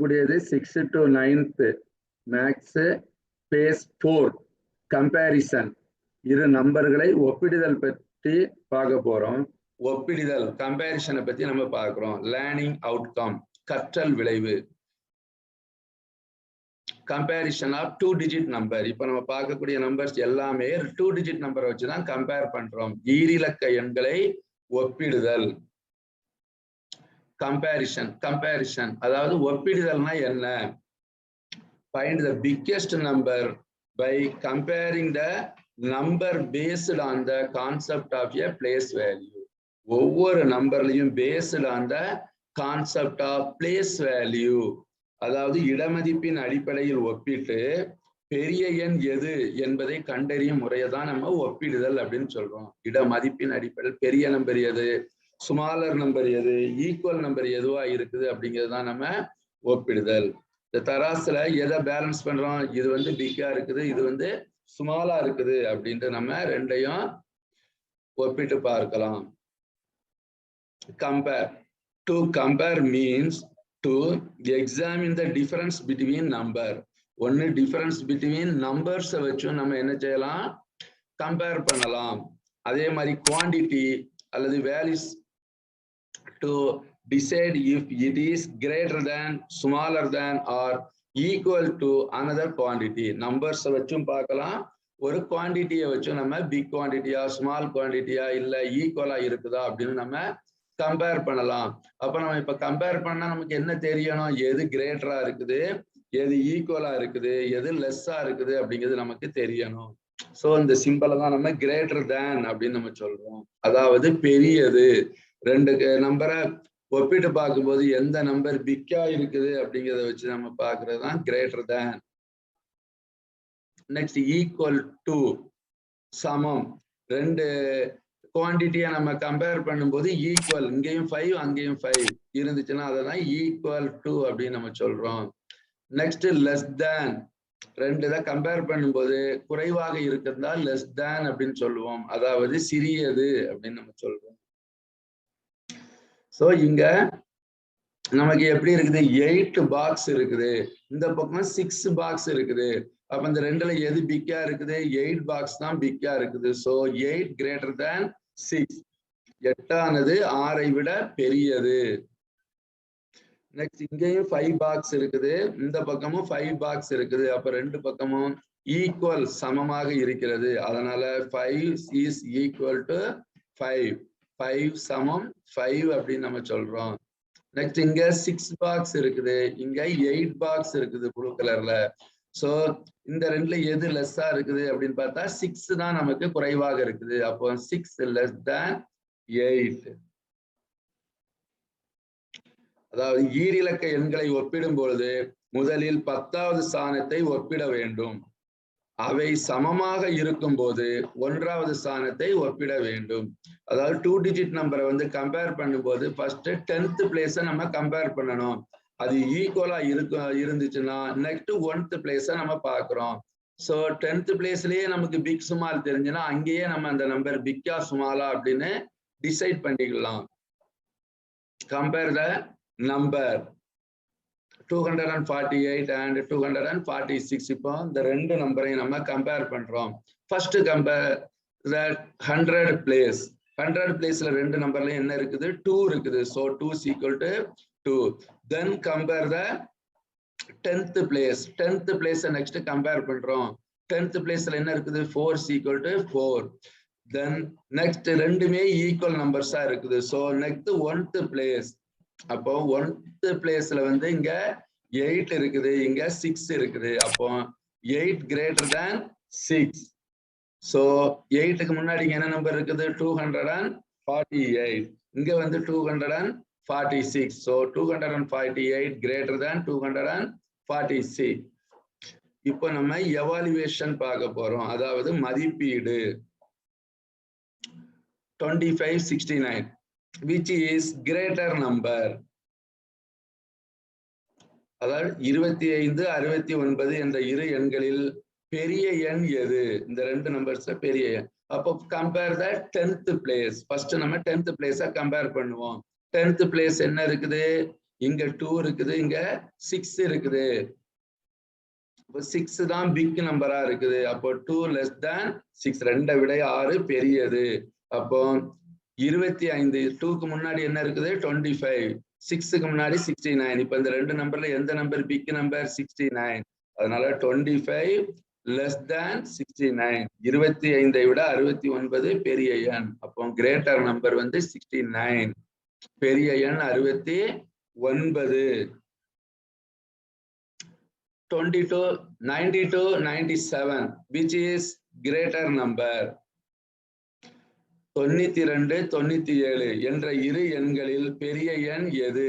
இருக்கக்கூடியது six to ninth maths phase four comparison இரு நம்பர்களை ஒப்பிடுதல் பற்றி பார்க்க போறோம். ஒப்பிடுதல் கம்பேரிசனை பத்தி நம்ம பார்க்கிறோம். லேர்னிங் அவுட்கம் கற்றல் விளைவு. Comparison of two digit number இப்ப நம்ம பார்க்கக்கூடிய நம்பர்ஸ் எல்லாமே டூ டிஜிட் நம்பரை வச்சு தான் கம்பேர் பண்றோம். ஈரிலக்க எண்களை ஒப்பிடுதல். கம்பேரிஷன் கம்பேரிஷன் அதாவது ஒப்பிடுதல்னா என்ன? Find the biggest number by comparing the number based on the concept of a place value ஒவ்வொரு நம்பர்லையும் based on the concept of place value அதாவது இடமதிப்பின் அடிப்படையில் ஒப்பிட்டு பெரிய எண் எது என்பதை கண்டறியும் முறையை தான் நம்ம ஒப்பிடுதல் அப்படின்னு சொல்றோம். இடமதிப்பின் அடிப்படையில் பெரிய நம்பர் எது? ஸ்மாலர் நம்பர் எது? ஈக்குவல் நம்பர் எதுவா இருக்குது அப்படிங்கிறது தான் நம்ம ஒப்பிடுதல். இந்த தராசுல எதை பேலன்ஸ் பண்றோம்? இது வந்து பிக்கா இருக்குது இது வந்து ஸ்மாலா இருக்குது அப்படின்ட்டு நம்ம ரெண்டையும் ஒப்பிட்டு பார்க்கலாம். Compare to compare means to examine the difference between number ஒன்னு டிஃபரன்ஸ் பிட்வீன் நம்பர்ஸை வச்சும் நம்ம என்ன செய்யலாம்? கம்பேர் பண்ணலாம். அதே மாதிரி குவாண்டிட்டி அல்லது values to decide if it is greater than smaller than or equal to another quantity. Numbers வச்சும் பார்க்கலாம். ஒரு குவான்டிட்டியை வச்சும் நம்ம பிக் குவான்டிட்டியா ஸ்மால் குவான்டிட்டியா இல்ல ஈக்குவலா இருக்குதா அப்படின்னு நம்ம கம்பேர் பண்ணலாம். அப்ப நம்ம இப்ப கம்பேர் பண்ணா நமக்கு என்ன தெரியணும்? எது கிரேட்டரா இருக்குது? எது ஈக்குவலா இருக்குது? எது லெஸ்ஸா இருக்குது அப்படிங்கிறது நமக்கு தெரியணும். சோ இந்த சிம்பிளை தான் நம்ம கிரேட்டர் தேன் அப்படின்னு நம்ம சொல்றோம். அதாவது பெரியது. ரெண்டு நம்பரை ஒப்பிட்டு பார்க்கும்போது எந்த நம்பர் பிக்கா இருக்குது அப்படிங்கிறத வச்சு நம்ம பார்க்கறது தான் greater than next equal to சமம். ரெண்டு குவான்டிட்டியை நம்ம கம்பேர் பண்ணும்போது ஈக்குவல் இங்கேயும் ஃபைவ் அங்கேயும் ஃபைவ் இருந்துச்சுன்னா அதை தான் ஈக்குவல் டு அப்படின்னு நம்ம சொல்றோம். நெக்ஸ்ட் லெஸ் தேன் ரெண்டு இதை கம்பேர் பண்ணும்போது குறைவாக இருக்கிறதா லெஸ் தேன் அப்படின்னு சொல்லுவோம். அதாவது சிறியது அப்படின்னு நம்ம சொல்றோம். ஸோ இங்க நமக்கு எப்படி இருக்குது? எயிட் பாக்ஸ் இருக்குது. இந்த பக்கம் சிக்ஸ் பாக்ஸ் இருக்குது. அப்ப இந்த ரெண்டுல எது பிக்கா இருக்குது? எயிட் பாக்ஸ் தான் பிக்கா இருக்குது. So eight greater than six எட்டானது ஆறை விட பெரியது. நெக்ஸ்ட் இங்கேயும் ஃபைவ் பாக்ஸ் இருக்குது. இந்த பக்கமும் ஃபைவ் பாக்ஸ் இருக்குது. அப்ப ரெண்டு பக்கமும் ஈக்குவல் சமமாக இருக்கிறது. அதனால five is equal to five five சமம் ஃபைவ் அப்படின்னு நம்ம சொல்றோம். நெக்ஸ்ட் இங்க சிக்ஸ் பாக்ஸ் இருக்குது. இங்க எயிட் பாக்ஸ் இருக்குது ப்ளூ கலர்ல சோ இந்த ரெண்டுல எது லெஸ்ஸா இருக்குது அப்படின்னு பார்த்தா சிக்ஸ் தான் நமக்கு குறைவாக இருக்குது. அப்போ சிக்ஸ் லெஸ் தேன் எயிட் அதாவது ஈரிலக்க எண்களை ஒப்பிடும் பொழுது முதலில் பத்தாவது ஸ்தானத்தை ஒப்பிட வேண்டும். அவை சமமாக இருக்கும் போது ஒன்றாவது ஸ்தானத்தை ஒப்பிட வேண்டும். அதாவது டூ டிஜிட் நம்பரை வந்து கம்பேர் பண்ணும்போது ஃபர்ஸ்ட் டென்த் பிளேஸை நம்ம கம்பேர் பண்ணணும். அது ஈக்குவலா இருக்கு இருந்துச்சுன்னா நெக்ஸ்ட் ஒன்த் பிளேஸை நம்ம பார்க்குறோம். ஸோ டென்த் பிளேஸ்லயே நமக்கு பிக் சுமால் தெரிஞ்சுன்னா அங்கேயே நம்ம அந்த நம்பர் பிக்கா சுமாலா அப்படின்னு டிசைட் பண்ணிக்கலாம். Compare the number two hundred and forty eight and two hundred and forty six இப்போ இந்த ரெண்டு நம்பரையும் நம்ம கம்பேர் பண்ணுறோம் first compare the hundred place hundred பிளேஸ்ல ரெண்டு நம்பர்லையும் என்ன இருக்குது? டூ இருக்குது. So two is equal to two then compare the tenth place tenth பிளேஸை நெக்ஸ்ட் கம்பேர் பண்ணுறோம் டென்த் பிளேஸ்ல என்ன இருக்குது? Four is equal to four then next ரெண்டுமே ஈக்குவல் நம்பர்ஸா இருக்குது. ஸோ நெக்ஸ்ட் ஒன்த் பிளேஸ் அப்போ ஒன்த் பிளேஸ்ல வந்து இங்க எயிட் இருக்குது இங்க சிக்ஸ் இருக்குது. அப்போ eight greater than six so எயிட்டுக்கு முன்னாடி இங்க என்ன நம்பர் இருக்குது? Two hundred and forty eight இங்க வந்து two hundred and forty six so two hundred and forty eight greater than two hundred and forty six இப்போ நம்ம எவாலுவேஷன் பார்க்க போறோம். அதாவது மதிப்பீடு. Twenty five sixty nine which is greater number அதாவது இருபத்தி ஐந்து அறுபத்தி ஒன்பது என்ற இரு எண்களில் பெரிய எண் எது? இந்த ரெண்டு நம்பர்ஸ் பெரிய எண். அப்போ compare the tenth place first நம்ம டென்த் பிளேஸை கம்பேர் பண்ணுவோம். டென்த் பிளேஸ் என்ன இருக்குது? இங்க டூ இருக்குது இங்க சிக்ஸ் இருக்குது. இப்போ சிக்ஸ் தான் பிக் நம்பரா இருக்குது. அப்போ டூ லெஸ் தேன் சிக்ஸ் ரெண்டை விட ஆறு பெரியது. அப்போ இருபத்தி ஐந்து டூக்கு முன்னாடி என்ன இருக்குது? டுவெண்ட்டி ஃபைவ் சிக்ஸுக்கு முன்னாடி சிக்ஸ்டி நைன் இப்போ இந்த ரெண்டு நம்பர்ல எந்த number big number sixty nine அதனால twenty five less than sixty nine இருபத்தி ஐந்தை விட அறுபத்தி ஒன்பது பெரிய எண். அப்போ கிரேட்டர் நம்பர் வந்து சிக்ஸ்டி நைன் பெரிய எண் அறுபத்தி ஒன்பது. Twenty two ninety two ninety seven which is greater number தொண்ணூத்தி ரெண்டு தொண்ணூத்தி ஏழு என்ற இரு எண்களில் பெரிய எண் எது?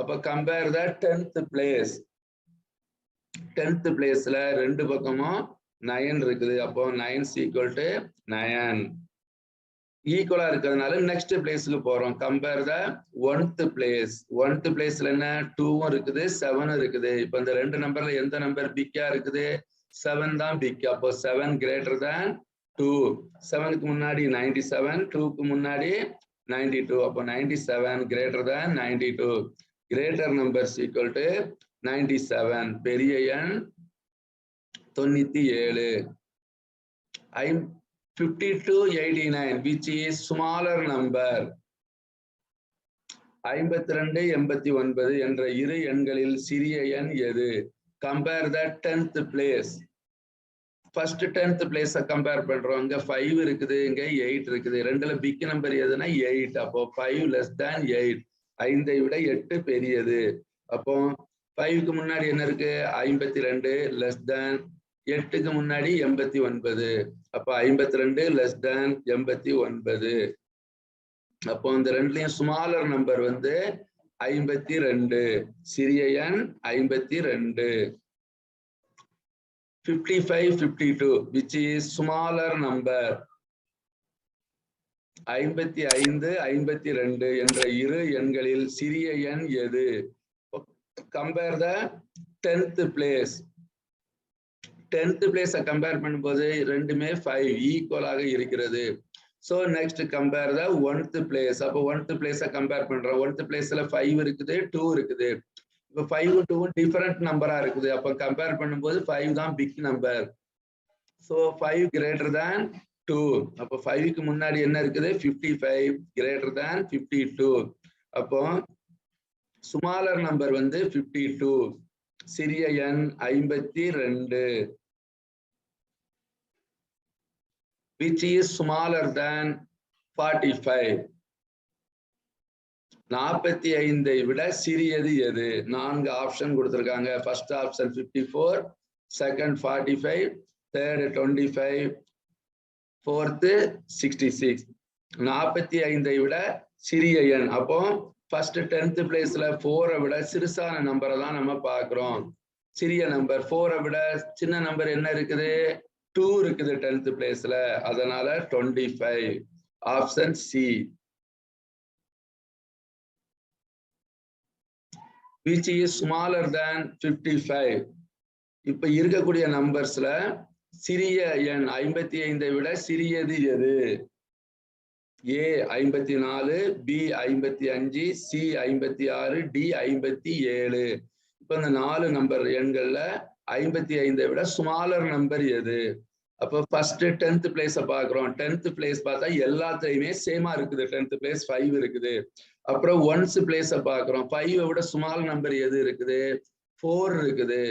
அப்ப compare the tenth place tenth பிளேஸ்ல ரெண்டு பக்கமும் நயன் இருக்குது. அப்போ நயன் ஈக்குவல் டு நயன் ஈக்குவலா இருக்கிறதுனால நெக்ஸ்ட் பிளேஸ்க்கு போறோம். Compare the oneth place oneth பிளேஸ்ல என்ன? டூவும் இருக்குது செவனும் இருக்குது. இப்ப இந்த ரெண்டு நம்பர்ல எந்த நம்பர் பிக்கா இருக்குது? செவன் தான் பிக் அப்போ செவன் கிரேட்டர் தேன் டூ செவனுக்கு முன்னாடி நைன்டி செவன் டூக்கு முன்னாடி நைன்டி டூ அப்போ ninety seven greater than ninety two greater numbers equal to ninety seven பெரிய எண் தொண்ணூத்தி ஏழு. ஐ fifty two eighty nine which is smaller number ஐம்பத்தி ரெண்டு எண்பத்தி ஒன்பது என்ற இரு எண்களில் சிறிய எண் எது? Compare the tenth place first tenth பிளேஸை கம்பேர் பண்றோம். இங்க ஃபைவ் இருக்குது இங்க எயிட் இருக்குது. ரெண்டுல பிக் நம்பர் எதுனா எயிட் அப்போ ஃபைவ் லெஸ் தேன் எயிட் ஐந்தை விட எட்டு பெரியது. அப்போ ஃபைவ்க்கு முன்னாடி என்ன இருக்கு? ஐம்பத்தி ரெண்டு லெஸ் தேன் எட்டுக்கு முன்னாடி எண்பத்தி ஒன்பது. அப்போ ஐம்பத்தி ரெண்டு லெஸ் தேன் எண்பத்தி ஒன்பது. அப்போ இந்த ரெண்டுலயும் ஸ்மாலர் நம்பர் வந்து ஐம்பத்தி ரெண்டு. சிறிய எண் ஐம்பத்தி ரெண்டு. Fifty five fifty two which number. Number ஐம்பத்தி ஐந்து ஐம்பத்தி ரெண்டு என்ற இரு எண்களில் சிறிய எண் எது? Compare the tenth place tenth பிளேஸை கம்பேர் பண்ணும்போது ரெண்டுமே ஃபைவ் ஈக்குவலாக இருக்கிறது. So next compare the oneth place அப்போ ஒன்த் பிளேஸை கம்பேர் பண்றோம். ஒன்த் பிளேஸ்ல ஃபைவ் இருக்குது டூ இருக்குது. இப்போ ஃபைவ் டூவும் டிஃபரெண்ட் நம்பரா இருக்குது. அப்போ கம்பேர் பண்ணும்போது ஃபைவ் தான் big number so five greater than two அப்போ ஃபைவ்க்கு முன்னாடி என்ன இருக்குது? Fifty five greater than fifty two அப்போ சுமாலர் நம்பர் வந்து ஃபிஃப்டி டூ சிறிய எண் ஐம்பத்தி ரெண்டு. Which is smaller than 45 நாற்பத்தி ஐந்தை விட சிறியது எது? நான்கு ஆப்ஷன் கொடுத்துருக்காங்க. First option fifty four second forty five third twenty five fourth sixty six நாற்பத்தி ஐந்தை விட சிறிய எண். அப்போ ஃபர்ஸ்ட் டென்த் பிளேஸ்ல ஃபோரை விட சிறுசான நம்பரை தான் நம்ம பார்க்குறோம். சிறிய நம்பர் ஃபோரை விட சின்ன நம்பர் என்ன இருக்குது? டூ இருக்குது டென்த் பிளேஸ்ல அதனால twenty five option C which is smaller than fifty five இப்ப இருக்கக்கூடிய நம்பர்ஸ்ல சிறிய எண் ஐம்பத்தி ஐந்தை விட சிறியது எது? ஏ ஐம்பத்தி நாலு பி ஐம்பத்தி அஞ்சு சி ஐம்பத்தி ஆறு டி ஐம்பத்தி ஏழு. இப்போ இந்த நாலு நம்பர் எண்கள்ல ஐம்பத்தி ஐந்தை விட ஸ்மாலர் நம்பர் எது? அப்போ ஃபர்ஸ்ட் டென்த் பிளேஸ பாக்குறோம். டென்த் பிளேஸ் பார்த்தா எல்லாத்தையுமே சேமா இருக்குது. டென்த் பிளேஸ் ஃபைவ் இருக்குது. அப்புறம் ஒன்ஸ் பிளேஸ பாக்குறோம். ஃபைவ் விட ஸ்மால் நம்பர் எது இருக்குது? ஃபோர் இருக்குது.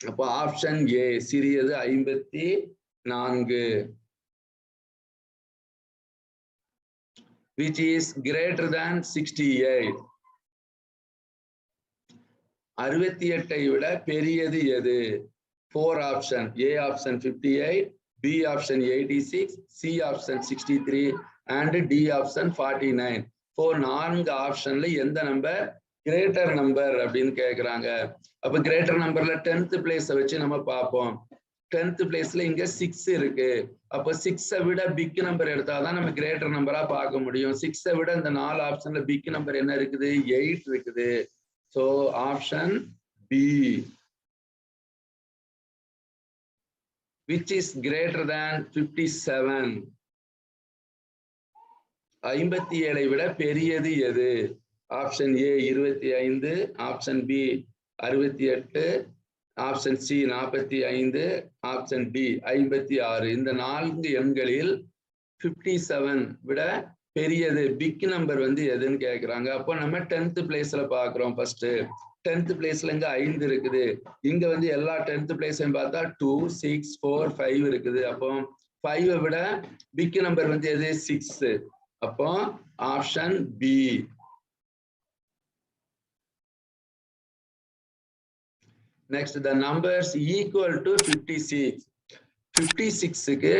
அப்போ ஆப்ஷன் ஏ சிறியது ஐம்பத்தி நான்கு. Which is greater than 68 அறுபத்தி எட்டை விட பெரியது எது? Four option A option fifty eight B option C six C option sixty three and D option forty nine four நான்கு ஆப்ஷன்ல எந்த நம்பர் கிரேட்டர் நம்பர் அப்படின்னு கேட்குறாங்க அப்போ கிரேட்டர் நம்பர்ல டென்த் பிளேஸை வச்சு நம்ம பார்ப்போம் டென்த் பிளேஸ்ல இங்க சிக்ஸ் இருக்கு. அப்போ சிக்ஸை விட பிக் நம்பர் எடுத்தாதான் நம்ம கிரேட்டர் நம்பரா பார்க்க முடியும். சிக்ஸை விட இந்த நாலு ஆப்ஷன்ல பிக் நம்பர் என்ன இருக்குது? எயிட் இருக்குது. So option B which is greater than fifty seven ஐம்பத்தி ஏழை விட பெரியது எது? ஆப்ஷன் ஏ இருபத்தி ஐந்து. ஆப்ஷன் பி அறுபத்தி எட்டு. ஆப்ஷன் சி நாற்பத்தி ஐந்து. ஆப்ஷன் டி ஐம்பத்தி ஆறு. இந்த நான்கு எண்களில் ஃபிஃப்டி செவன் விட பெரியது. பிக் நம்பர் வந்து எதுன்னு கேட்குறாங்க அப்போ நம்ம டென்த் பிளேஸில் பாக்குறோம் ஃபர்ஸ்ட்டு டென்த் பிளேஸ்ல இங்க ஐந்து இருக்குது. இங்க வந்து எல்லா டென்த் பிளேஸையும் பார்த்தா டூ சிக்ஸ் ஃபோர் ஃபைவ் இருக்குது. அப்போ ஃபைவ் விட பிக் நம்பர் வந்து எது? சிக்ஸ் அப்போ option B next the numbers equal to fifty six fifty சிக்ஸுக்கு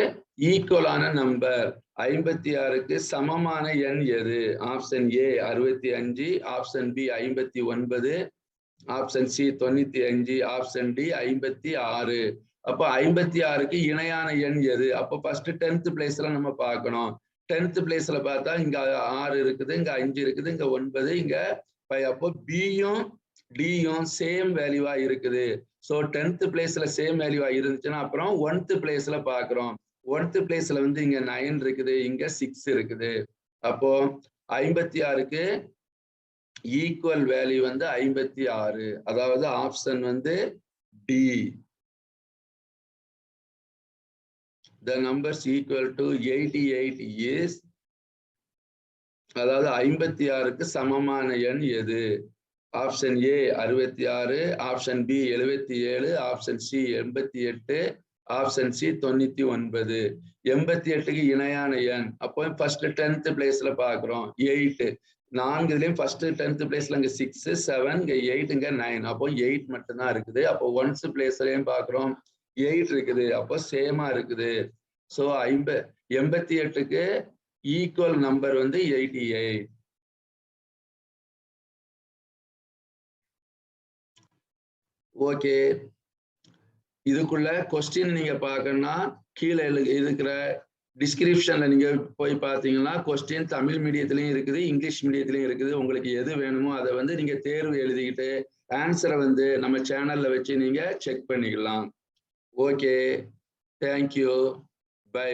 ஈக்குவலான நம்பர் ஐம்பத்தி ஆறுக்கு சமமான எண் எது? ஆப்ஷன் ஏ அறுபத்தி அஞ்சு ஆப்ஷன் பி ஐம்பத்தி ஒன்பது ஆப்ஷன் சி தொண்ணூத்தி அஞ்சு ஆப்ஷன் டி ஐம்பத்தி ஆறு. அப்போ ஐம்பத்தி ஆறுக்கு இணையான எண் எது? அப்போ ஃபர்ஸ்ட் டென்த் பிளேஸ்ல நம்ம பார்க்கணும். டென்த் பிளேஸ்ல பார்த்தா இங்க ஆறு இருக்குது இங்க அஞ்சு இருக்குது இங்க ஒன்பது இங்க அப்போ பியும் டியும் சேம் வேல்யூவா இருக்குது. ஸோ டென்த் பிளேஸ்ல சேம் வேல்யூவா இருந்துச்சுன்னா அப்புறம் ஒன்த் பிளேஸ்ல பாக்குறோம் ஒன்த் பிளேஸ்ல வந்து இங்க நைன் இருக்குது இங்க சிக்ஸ் இருக்குது. அப்போ ஐம்பத்தி ஆறுக்கு ஈக்குவல் வேல்யூ வந்து ஐம்பத்தி ஆறு. அதாவது ஆப்ஷன் வந்து D the numbers equal to eighty eight is அதாவது ஐம்பத்தி ஆறுக்கு சமமான எண் எது? ஆப்ஷன் ஏ அறுபத்தி ஆறு ஆப்ஷன் பி எழுபத்தி ஏழு ஆப்ஷன் சி எண்பத்தி எட்டு ஆப்ஷன் சி தொண்ணூத்தி ஒன்பது. எண்பத்தி எட்டுக்கு இணையான எண். அப்போ ஃபர்ஸ்ட் டென்த் பிளேஸ்ல பாக்குறோம் எயிட்டு நான்கு இதுலயும் ஃபர்ஸ்ட் டென்த் பிளேஸ்ல இங்க சிக்ஸ் செவன் இங்க எயிட் இங்க நைன் அப்போ எயிட் மட்டும்தான் இருக்குது. அப்போ ஒன்ஸ் பிளேஸ்லயும் பாக்குறோம் எயிட் இருக்குது. அப்போ சேமா இருக்குது. ஸோ ஐம்ப எண்பத்தி எட்டுக்கு ஈக்குவல் நம்பர் வந்து எயிட்டி எயிட் ஓகே இதுக்குள்ள கொஸ்டின் நீங்க பாக்கணும்னா கீழே இருக்கிற டிஸ்கிரிப்ஷன்ல நீங்க போய் பார்த்தீங்கன்னா கொஸ்டின் தமிழ் மீடியத்திலயும் இருக்குது இங்கிலீஷ் மீடியத்திலயும் இருக்குது. உங்களுக்கு எது வேணுமோ அதை வந்து நீங்க தேர்வு எழுதிக்கிட்டு ஆன்சரை வந்து நம்ம சேனல்ல வச்சு நீங்க செக் பண்ணிக்கலாம். Okay thank you bye